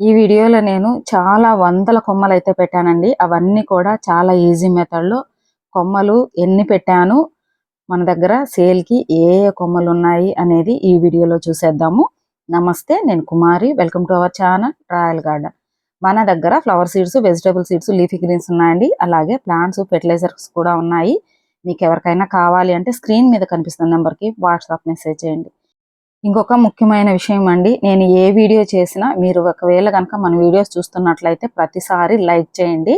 ఈ వీడియోలో నేను చాలా వందల కొమ్మలు అయితే పెట్టానండి. అవన్నీ కూడా చాలా ఈజీ మెథడ్లో కొమ్మలు ఎన్ని పెట్టాను మన దగ్గర సేల్కి ఏ ఏ కొమ్మలు ఉన్నాయి అనేది ఈ వీడియోలో చూసేద్దాము. నమస్తే నేను Kumari. Welcome to our channel royal garden. మన దగ్గర flower seeds vegetable seeds leafy greens ఉన్నాయండి. అలాగే ప్లాంట్స్ ఫెర్టిలైజర్స్ కూడా ఉన్నాయి. మీకు ఎవరికైనా కావాలి అంటే స్క్రీన్ మీద కనిపిస్తున్న నెంబర్కి వాట్సాప్ మెసేజ్ చేయండి. ఇంకొక ముఖ్యమైన విషయం అండి. నేను ఏ వీడియో చేసినా మీరు ఒకవేళ కనుక మన వీడియోస్ చూస్తున్నట్లయితే ప్రతిసారి లైక్ చేయండి.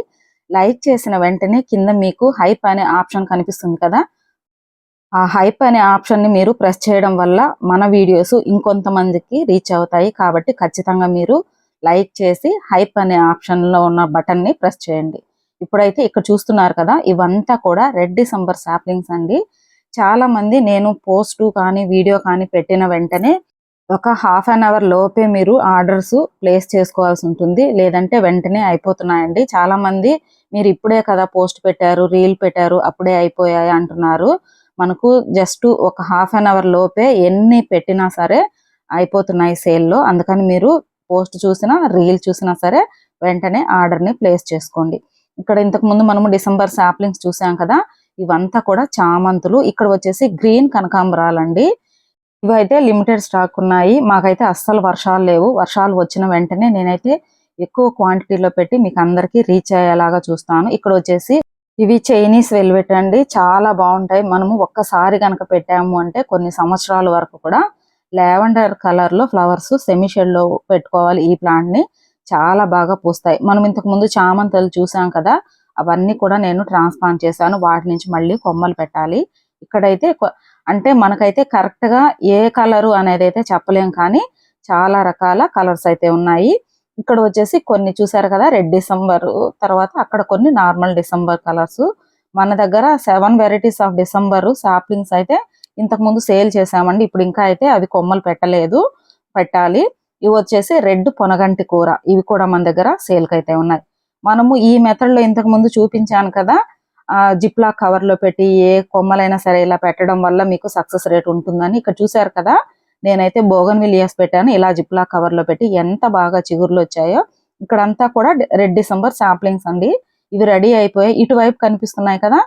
లైక్ చేసిన వెంటనే కింద మీకు హైప్ అనే ఆప్షన్ కనిపిస్తుంది కదా? ఆ హైప్ అనే ఆప్షన్ని మీరు ప్రెస్ చేయడం వల్ల మన వీడియోస్ ఇంకొంతమందికి రీచ్ అవుతాయి. కాబట్టి ఖచ్చితంగా మీరు లైక్ చేసి హైప్ అనే ఆప్షన్లో ఉన్న బటన్ని ప్రెస్ చేయండి. ఇప్పుడైతే ఇక్కడ చూస్తున్నారు కదా? ఇవంతా కూడా రెడ్ డిసెంబర్ సాప్లింగ్స్ అండి. చాలా మంది నేను పోస్ట్ కానీ వీడియో కానీ పెట్టిన వెంటనే ఒక హాఫ్ అన్ అవర్ లోపే మీరు ఆర్డర్స్ ప్లేస్ చేసుకోవాల్సి ఉంటుంది. లేదంటే వెంటనే అయిపోతున్నాయండి. చాలా మంది మీరు ఇప్పుడే కదా పోస్ట్ పెట్టారు రీల్ పెట్టారు అప్పుడే అయిపోయాయి అంటున్నారు. మనకు జస్ట్ ఒక హాఫ్ అన్ అవర్ లోపే ఎన్ని పెట్టినా సరే అయిపోతున్నాయి సేల్లో. అందుకని మీరు పోస్ట్ చూసినా రీల్ చూసినా సరే వెంటనే ఆర్డర్ని ప్లేస్ చేసుకోండి. ఇక్కడ ఇంతకు ముందు మనము డిసెంబర్ సాప్లింగ్స్ చూసాం కదా ఇవంతా కూడా చామంతులు. ఇక్కడ వచ్చేసి గ్రీన్ కనకాంబరాలండి. ఇవైతే లిమిటెడ్ స్టాక్ ఉన్నాయి. మాకైతే అస్సలు వర్షాలు లేవు. వర్షాలు వచ్చిన వెంటనే నేనైతే ఎక్కువ క్వాంటిటీలో పెట్టి మీకు అందరికీ రీచ్ అయ్యేలాగా చూస్తాను. ఇక్కడ వచ్చేసి ఇవి చైనీస్ వెల్వెట్ అండి. చాలా బాగుంటాయి. మనము ఒక్కసారి కనుక పెట్టాము అంటే కొన్ని సంవత్సరాల వరకు కూడా లావెండర్ కలర్లో ఫ్లవర్స్ సెమీ లో పెట్టుకోవాలి ఈ ప్లాంట్ని చాలా బాగా పూస్తాయి. మనం ఇంతకు ముందు చామంతులు చూసాం కదా. అవన్నీ కూడా నేను ట్రాన్స్ప్లాంట్ చేశాను. వాటి నుంచి మళ్ళీ కొమ్మలు పెట్టాలి. ఇక్కడైతే అంటే మనకైతే కరెక్ట్గా ఏ కలరు అనేది అయితే చెప్పలేం కానీ చాలా రకాల కలర్స్ అయితే ఉన్నాయి. ఇక్కడ వచ్చేసి కొన్ని చూసారు కదా రెడ్ డిసెంబర్ తర్వాత అక్కడ కొన్ని నార్మల్ డిసెంబర్ కలర్స్. మన దగ్గర seven varieties of December saplings అయితే ఇంతకు ముందు సేల్ చేసామండి ఇప్పుడు ఇంకా అయితే అవి కొమ్మలు పెట్టలేదు. పెట్టాలి. ఇవి వచ్చేసి రెడ్ పొనగంటి కూర. ఇవి కూడా మన దగ్గర సేల్కి అయితే ఉన్నాయి. మనము ఈ మెథడ్లో ఇంతకు ముందు చూపించాను కదా ఆ జిప్లా కవర్లో పెట్టి ఏ కొమ్మలైనా సరే ఇలా పెట్టడం వల్ల మీకు సక్సెస్ రేట్ ఉంటుందని. ఇక్కడ చూసారు కదా నేనైతే బోగన్ విలియస్ పెట్టాను. ఇలా జిప్లా కవర్లో పెట్టి ఎంత బాగా చిగురులు వచ్చాయో. ఇక్కడంతా కూడా రెడ్ డిసెంబర్ సాప్లింగ్స్ అండి. ఇవి రెడీ అయిపోయాయి. ఇటువైపు కనిపిస్తున్నాయి కదా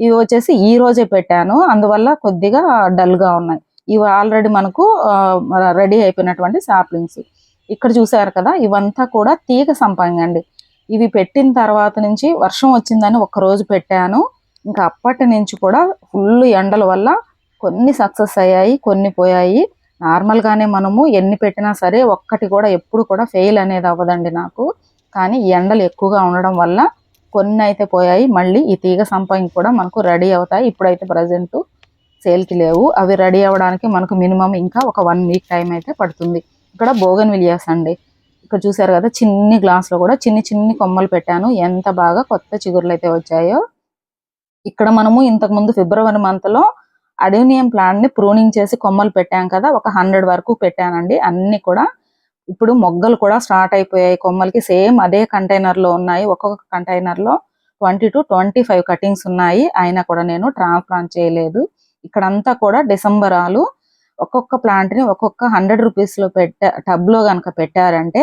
ఇవి వచ్చేసి ఈ రోజే పెట్టాను. అందువల్ల కొద్దిగా డల్గా ఉన్నాయి. ఇవి ఆల్రెడీ మనకు రెడీ అయిపోయినటువంటి శాప్లింగ్స్ ఇక్కడ చూసారు కదా ఇవంతా కూడా తీగ సంపంగండి ఇవి పెట్టిన తర్వాత నుంచి వర్షం వచ్చిందని ఒక రోజు పెట్టాను. ఇంకా అప్పటి నుంచి కూడా ఫుల్ ఎండల వల్ల కొన్ని సక్సెస్ అయ్యాయి కొన్ని పోయాయి. నార్మల్గానే మనము ఎన్ని పెట్టినా సరే ఒక్కటి కూడా ఎప్పుడు కూడా ఫెయిల్ అనేది అవ్వదండి నాకు. కానీ ఎండలు ఎక్కువగా ఉండడం వల్ల కొన్ని అయితే పోయాయి. మళ్ళీ ఈ తీగ సంపంగి కూడా మనకు రెడీ అవుతాయి. ఇప్పుడైతే ప్రజెంట్ సేల్కి లేవు. అవి రెడీ అవ్వడానికి మనకు మినిమం ఇంకా ఒక వన్ వీక్ టైం అయితే పడుతుంది. ఇక్కడ బోగన్ విలియాస్ అండి. ఇక్కడ చూసారు కదా చిన్ని గ్లాస్లో కూడా చిన్ని చిన్ని కొమ్మలు పెట్టాను. ఎంత బాగా కొత్త చిగురులు అయితే వచ్చాయో. ఇక్కడ మనము ఇంతకు ముందు ఫిబ్రవరి మంత్లో అడేనియం ప్లాంట్ని ప్రూనింగ్ చేసి కొమ్మలు పెట్టాం కదా ఒక హండ్రెడ్ వరకు పెట్టానండి. అన్ని కూడా ఇప్పుడు మొగ్గలు కూడా స్టార్ట్ అయిపోయాయి. కొమ్మలకి సేమ్ అదే కంటైనర్లో ఉన్నాయి. ఒక్కొక్క కంటైనర్లో twenty to twenty five cuttings ఉన్నాయి. అయినా కూడా నేను ట్రాన్స్ప్లాంట్ చేయలేదు. ఇక్కడంతా కూడా డిసెంబర్ ఆలు ఒక్కొక్క ప్లాంట్ని ఒక్కొక్క హండ్రెడ్ రూపీస్లో పెట్ట టబ్లో కనుక పెట్టారంటే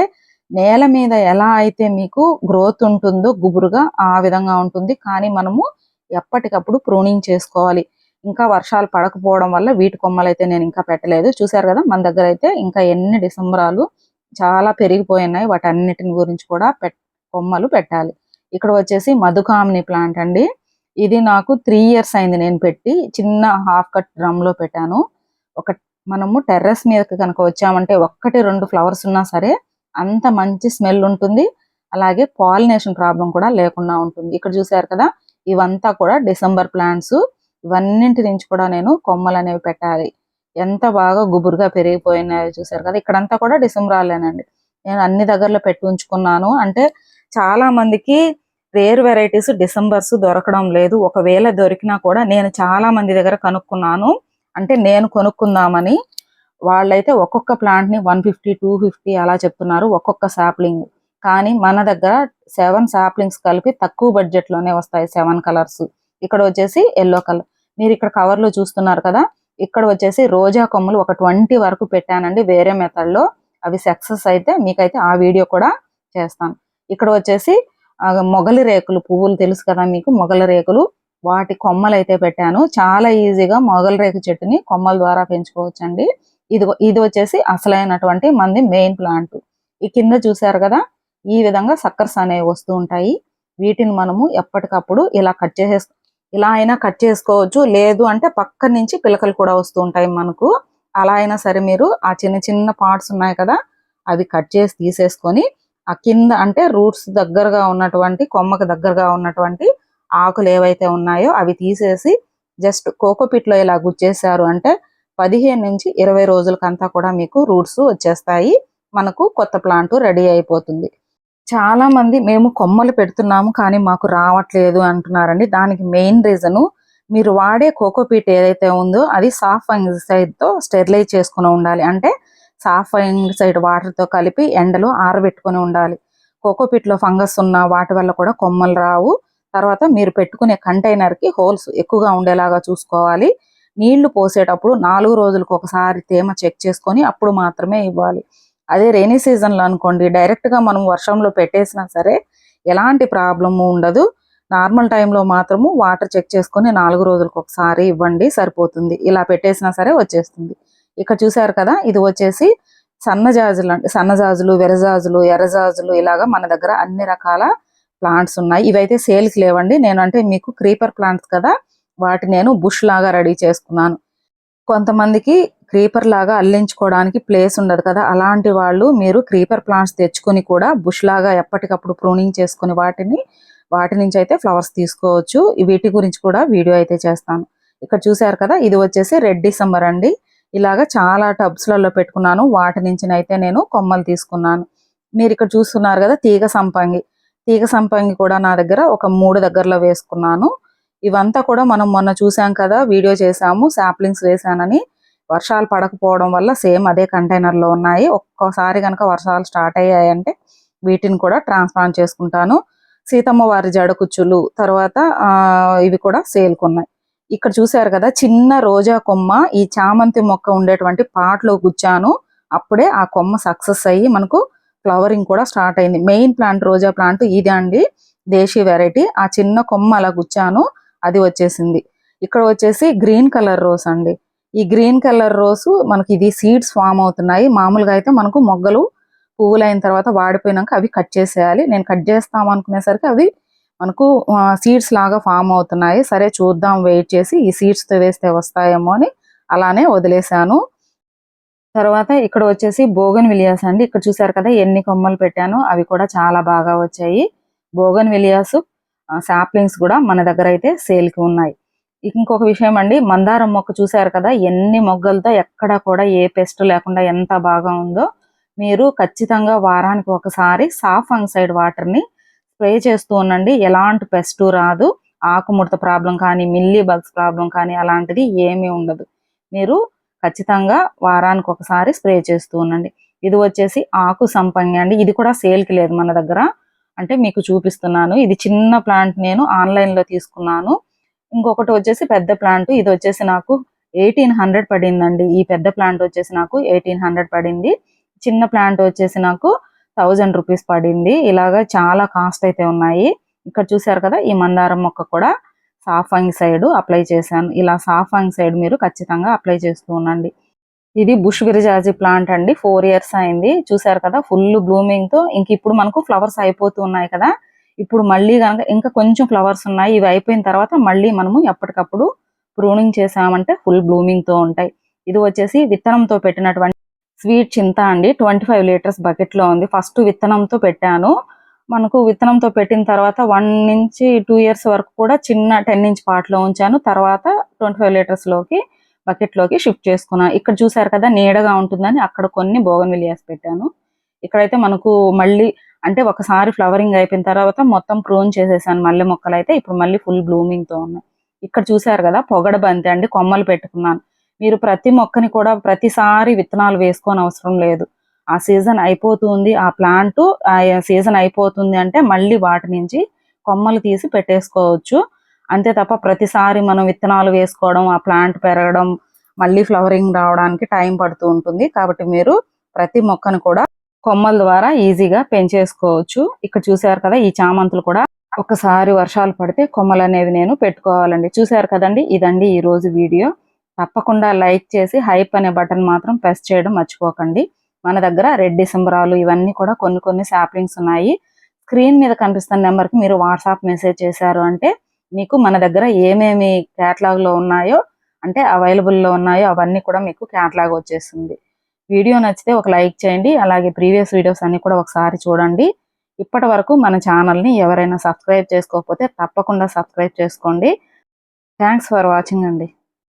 నేల మీద ఎలా అయితే మీకు గ్రోత్ ఉంటుందో గుబురుగా ఆ విధంగా ఉంటుంది. కానీ మనము ఎప్పటికప్పుడు ప్రూనింగ్ చేసుకోవాలి. ఇంకా వర్షాలు పడకపోవడం వల్ల వీటి కొమ్మలు అయితే నేను ఇంకా పెట్టలేదు. చూసారు కదా మన దగ్గర అయితే ఇంకా ఎన్ని డిసెంబరాలు చాలా పెరిగిపోయినాయి. వాటన్నిటిని గురించి కూడా పెట్ కొమ్మలు పెట్టాలి. ఇక్కడ వచ్చేసి మధుకామిని ప్లాంట్ అండి. ఇది నాకు త్రీ ఇయర్స్ అయింది నేను పెట్టి చిన్న హాఫ్ కట్ డ్రమ్లో పెట్టాను. ఒక మనము టెర్రస్ మీదకి కనుక వచ్చామంటే ఒక్కటి రెండు ఫ్లవర్స్ ఉన్నా సరే అంత మంచి స్మెల్ ఉంటుంది. అలాగే పాలినేషన్ ప్రాబ్లం కూడా లేకుండా ఉంటుంది. ఇక్కడ చూసారు కదా ఇవంతా కూడా డిసెంబర్ ప్లాంట్స్. ఇవన్నింటి నుంచి కూడా నేను కొమ్మలు అనేవి పెట్టాలి. ఎంత బాగా గుబురుగా పెరిగిపోయినాయో చూసారు కదా ఇక్కడంతా కూడా డిసెంబరాలేనండి నేను అన్ని దగ్గరలో పెట్టి ఉంచుకున్నాను. అంటే చాలా మందికి రేర్ వెరైటీస్ డిసెంబర్స్ దొరకడం లేదు. ఒకవేళ దొరికినా కూడా నేను చాలా మంది దగ్గర కనుక్కున్నాను. అంటే నేను కొనుక్కుందామని వాళ్ళైతే ఒక్కొక్క ప్లాంట్ని వన్ ఫిఫ్టీ టూ ఫిఫ్టీ అలా చెప్తున్నారు ఒక్కొక్క శాప్లింగ్ కానీ మన దగ్గర సెవెన్ శాప్లింగ్స్ కలిపి తక్కువ బడ్జెట్లోనే వస్తాయి సెవెన్ కలర్స్. ఇక్కడ వచ్చేసి ఎల్లో కలర్. మీరు ఇక్కడ కవర్లో చూస్తున్నారు కదా ఇక్కడ వచ్చేసి రోజా కొమ్మలు ఒక ట్వంటీ వరకు పెట్టానండి వేరే మెథడ్లో. అవి సక్సెస్ అయితే మీకైతే ఆ వీడియో కూడా చేస్తాను. ఇక్కడ వచ్చేసి మొగలి రేకులు పువ్వులు తెలుసు కదా మీకు మొగలి రేకులు. వాటి కొమ్మలు అయితే పెట్టాను. చాలా ఈజీగా మొగలి రేకు చెట్టుని కొమ్మల ద్వారా పెంచుకోవచ్చండి. ఇది ఇది వచ్చేసి అసలైనటువంటి మంది మెయిన్ ప్లాంట్. ఈ కింద చూసారు కదా ఈ విధంగా సక్కర్స్ అనేవి వస్తూ ఉంటాయి. వీటిని మనము ఎప్పటికప్పుడు ఇలా కట్ చేసే ఇలా అయినా కట్ చేసుకోవచ్చు. లేదు అంటే పక్క నుంచి పిలకలు కూడా వస్తూ ఉంటాయి మనకు. అలా అయినా సరే మీరు ఆ చిన్న చిన్న పార్ట్స్ ఉన్నాయి కదా అవి కట్ చేసి తీసేసుకొని ఆ కింద అంటే రూట్స్ దగ్గరగా ఉన్నటువంటి కొమ్మకు దగ్గరగా ఉన్నటువంటి ఆకులు ఏవైతే ఉన్నాయో అవి తీసేసి జస్ట్ కోకోపిట్లో ఇలా గుచ్చేసారు అంటే పదిహేను నుంచి ఇరవై రోజులకంతా కూడా మీకు రూట్స్ వచ్చేస్తాయి. మనకు కొత్త ప్లాంట్ రెడీ అయిపోతుంది. చాలా మంది మేము కొమ్మలు పెడుతున్నాము కానీ మాకు రావట్లేదు అంటున్నారండి. దానికి మెయిన్ రీజన్ మీరు వాడే కోకోపీట్ ఏదైతే ఉందో అది సాఫ్ ఫంగిసైడ్తో స్టెరిలైజ్ చేసుకుని ఉండాలి. అంటే సాఫ్ ఫంగిసైడ్ వాటర్తో కలిపి ఎండలో ఆరబెట్టుకొని ఉండాలి. కోకోపీట్లో ఫంగస్ ఉన్న వాటి వల్ల కూడా కొమ్మలు రావు. తర్వాత మీరు పెట్టుకునే కంటైనర్కి హోల్స్ ఎక్కువగా ఉండేలాగా చూసుకోవాలి. నీళ్ళు పోసేటప్పుడు నాలుగు రోజులకు ఒకసారి తేమ చెక్ చేసుకొని అప్పుడు మాత్రమే ఇవ్వాలి. అదే రెయినీ సీజన్లో అనుకోండి డైరెక్ట్గా మనం వర్షంలో పెట్టేసినా సరే ఎలాంటి ప్రాబ్లము ఉండదు. నార్మల్ టైంలో మాత్రము వాటర్ చెక్ చేసుకొని నాలుగు రోజులకు ఒకసారి ఇవ్వండి సరిపోతుంది. ఇలా పెట్టేసినా సరే వచ్చేస్తుంది. ఇక్కడ చూసారు కదా ఇది వచ్చేసి సన్నజాజులు అంటే సన్నజాజులు వెరజాజులు ఎర్రజాజులు ఇలాగా మన దగ్గర అన్ని రకాల ప్లాంట్స్ ఉన్నాయి. ఇవైతే సేల్కి లేవండి. నేను అంటే మీకు క్రీపర్ ప్లాంట్స్ కదా వాటి నేను బుష్ లాగా రెడీ చేసుకున్నాను. కొంతమందికి క్రీపర్ లాగా అల్లించుకోవడానికి ప్లేస్ ఉండదు కదా అలాంటి వాళ్ళు మీరు క్రీపర్ ప్లాంట్స్ తెచ్చుకొని కూడా బుష్ లాగా ఎప్పటికప్పుడు ప్రూనింగ్ చేసుకుని వాటిని వాటి నుంచి అయితే ఫ్లవర్స్ తీసుకోవచ్చు. వీటి గురించి కూడా వీడియో అయితే చేస్తాను. ఇక్కడ చూసారు కదా ఇది వచ్చేసి రెడ్ డిసెంబర్ అండి. ఇలాగా చాలా టబ్స్లలో పెట్టుకున్నాను. వాటి నుంచి అయితే నేను కొమ్మలు తీసుకున్నాను. మీరు ఇక్కడ చూస్తున్నారు కదా తీగ సంపంగి. తీగ సంపంగి కూడా నా దగ్గర ఒక మూడు దగ్గరలో వేసుకున్నాను. ఇవంతా కూడా మనం మొన్న చూసాం కదా వీడియో చేసాము శాప్లింగ్స్ వేసానని వర్షాలు పడకపోవడం వల్ల సేమ్ అదే కంటైనర్లో ఉన్నాయి. ఒక్కోసారి కనుక వర్షాలు స్టార్ట్ అయ్యాయంటే వీటిని కూడా ట్రాన్స్ప్లాంట్ చేసుకుంటాను. సీతమ్మ వారి జడకుచ్చులు తర్వాత ఆ, ఇవి కూడా సేల్కున్నాయి. ఇక్కడ చూసారు కదా చిన్న రోజా కొమ్మ ఈ చామంతి మొక్క ఉండేటువంటి పాట్లో గుచ్చాను. అప్పుడే ఆ కొమ్మ సక్సెస్ అయ్యి మనకు ఫ్లవరింగ్ కూడా స్టార్ట్ అయింది. మెయిన్ ప్లాంట్ రోజా ప్లాంట్ ఇదే అండి. దేశీ వెరైటీ. ఆ చిన్న కొమ్మ అలా గుచ్చాను. అది వచ్చేసింది. ఇక్కడ వచ్చేసి గ్రీన్ కలర్ రోస్ అండి. ఈ గ్రీన్ కలర్ రోస్ మనకి ఇది సీడ్స్ ఫామ్ అవుతున్నాయి. మామూలుగా అయితే మనకు మొగ్గలు పువ్వులు అయిన తర్వాత వాడిపోయినాక అవి కట్ చేసేయాలి. నేను కట్ చేస్తాం అనుకునేసరికి అవి మనకు సీడ్స్ లాగా ఫామ్ అవుతున్నాయి. సరే చూద్దాం వెయిట్ చేసి ఈ సీడ్స్తో వేస్తే వస్తాయేమో అని అలానే వదిలేశాను. తర్వాత ఇక్కడ వచ్చేసి బోగన్ విలియాస్ అండి. ఇక్కడ చూసారు కదా ఎన్ని కొమ్మలు పెట్టాను అవి కూడా చాలా బాగా వచ్చాయి. బోగన్ విలియాస్ సాప్లింగ్స్ కూడా మన దగ్గర అయితే సేల్కి ఉన్నాయి. ఇంకొక విషయం అండి మందారం మొక్క చూసారు కదా ఎన్ని మొగ్గలతో ఎక్కడ కూడా ఏ పెస్ట్ లేకుండా ఎంత బాగా ఉందో మీరు ఖచ్చితంగా వారానికి ఒకసారి సాఫ్ సైడ్ వాటర్ని స్ప్రే చేస్తూ ఉండండి. ఎలాంటి పెస్ట్ రాదు. ఆకుముడత ప్రాబ్లం కానీ మిల్లీ బగ్స్ ప్రాబ్లం కానీ అలాంటిది ఏమీ ఉండదు. మీరు ఖచ్చితంగా వారానికి ఒకసారి స్ప్రే చేస్తూ ఉండండి. ఇది వచ్చేసి ఆకు సంపంగి అండి. ఇది కూడా సేల్కి లేదు మన దగ్గర. అంటే మీకు చూపిస్తున్నాను. ఇది చిన్న ప్లాంట్ నేను ఆన్లైన్లో తీసుకున్నాను. ఇంకొకటి వచ్చేసి పెద్ద ప్లాంట్. ఇది వచ్చేసి నాకు ఎయిటీన్ హండ్రెడ్ పడిందండి. ఈ పెద్ద ప్లాంట్ వచ్చేసి నాకు ఎయిటీన్ హండ్రెడ్ పడింది. చిన్న ప్లాంట్ వచ్చేసి నాకు థౌజండ్ రూపీస్ పడింది. ఇలాగా చాలా కాస్ట్ అయితే ఉన్నాయి. ఇక్కడ చూసారు కదా ఈ మందారం మొక్క కూడా. సాఫాంగ్ సైడ్ అప్లై చేశాను. ఇలా సాఫాంగ్ సైడ్ మీరు ఖచ్చితంగా అప్లై చేస్తూ ఉండండి. ఇది బుష్ విరజాజీ ప్లాంట్ అండి. ఫోర్ ఇయర్స్ అయింది. చూసారు కదా ఫుల్ బ్లూమింగ్తో ఇంక ఇప్పుడు మనకు ఫ్లవర్స్ అయిపోతూ ఉన్నాయి కదా. ఇప్పుడు మళ్ళీ కనుక ఇంకా కొంచెం ఫ్లవర్స్ ఉన్నాయి. ఇవి అయిపోయిన తర్వాత మళ్ళీ మనము ఎప్పటికప్పుడు ప్రూనింగ్ చేసామంటే ఫుల్ బ్లూమింగ్తో ఉంటాయి. ఇది వచ్చేసి విత్తనంతో పెట్టినటువంటి స్వీట్ చింత అండి. ట్వంటీ ఫైవ్ లీటర్స్ బకెట్లో ఉంది. ఫస్ట్ విత్తనంతో పెట్టాను. మనకు విత్తనంతో పెట్టిన తర్వాత వన్ నుంచి టూ ఇయర్స్ వరకు కూడా చిన్న టెన్ ఇంచ్ పాట్లో ఉంచాను. తర్వాత ట్వంటీ ఫైవ్ లీటర్స్లోకి బకెట్లోకి షిఫ్ట్ చేసుకున్నాను. ఇక్కడ చూసారు కదా నీడగా ఉంటుందని అక్కడ కొన్ని బోగన్ విలియాస్ పెట్టాను. ఇక్కడైతే మనకు మళ్ళీ అంటే ఒకసారి ఫ్లవరింగ్ అయిపోయిన తర్వాత మొత్తం ప్రూన్ చేసేసాను. మల్లె మొక్కలు అయితే ఇప్పుడు మళ్ళీ ఫుల్ బ్లూమింగ్తో ఉన్నాయి. ఇక్కడ చూసారు కదా పొగడ బంతి అండి కొమ్మలు పెట్టుకున్నాను. మీరు ప్రతి మొక్కని కూడా ప్రతిసారి విత్తనాలు వేసుకోని అవసరం లేదు. ఆ సీజన్ అయిపోతుంది ఆ ప్లాంట్ ఆ సీజన్ అయిపోతుంది అంటే మళ్ళీ వాటి నుంచి కొమ్మలు తీసి పెట్టేసుకోవచ్చు. అంతే తప్ప ప్రతిసారి మనం విత్తనాలు వేసుకోవడం ఆ ప్లాంట్ పెరగడం మళ్ళీ ఫ్లవరింగ్ రావడానికి టైం పడుతూ ఉంటుంది. కాబట్టి మీరు ప్రతి మొక్కను కూడా కొమ్మల ద్వారా ఈజీగా పెంచేసుకోవచ్చు. ఇక్కడ చూసారు కదా ఈ చామంతులు కూడా ఒకసారి వర్షాలు పడితే కొమ్మలు అనేది నేను పెట్టుకోవాలండి. చూసారు కదండి ఇదండి ఈ రోజు వీడియో. తప్పకుండా లైక్ చేసి హైప్ అనే బటన్ మాత్రం ప్రెస్ చేయడం మర్చిపోకండి. మన దగ్గర రెడ్ డిసెంబరాలు ఇవన్నీ కూడా కొన్ని కొన్ని సాప్లింగ్స్ ఉన్నాయి. స్క్రీన్ మీద కనిపిస్తున్న నెంబర్కి మీరు వాట్సాప్ మెసేజ్ చేశారు అంటే మీకు మన దగ్గర ఏమేమి క్యాటలాగ్లో ఉన్నాయో అంటే అవైలబుల్లో ఉన్నాయో అవన్నీ కూడా మీకు క్యాటలాగ్ వచ్చేస్తుంది. వీడియో నచ్చితే ఒక లైక్ చేయండి అలాగే ప్రీవియస్ వీడియోస్ అన్ని కూడా ఒకసారి చూడండి. ఇప్పటి వరకు మన ఛానల్ని ఎవరైనా సబ్స్క్రైబ్ చేసుకోకపోతే తప్పకుండా సబ్స్క్రైబ్ చేసుకోండి. థ్యాంక్స్ ఫర్ వాచింగ్ అండి.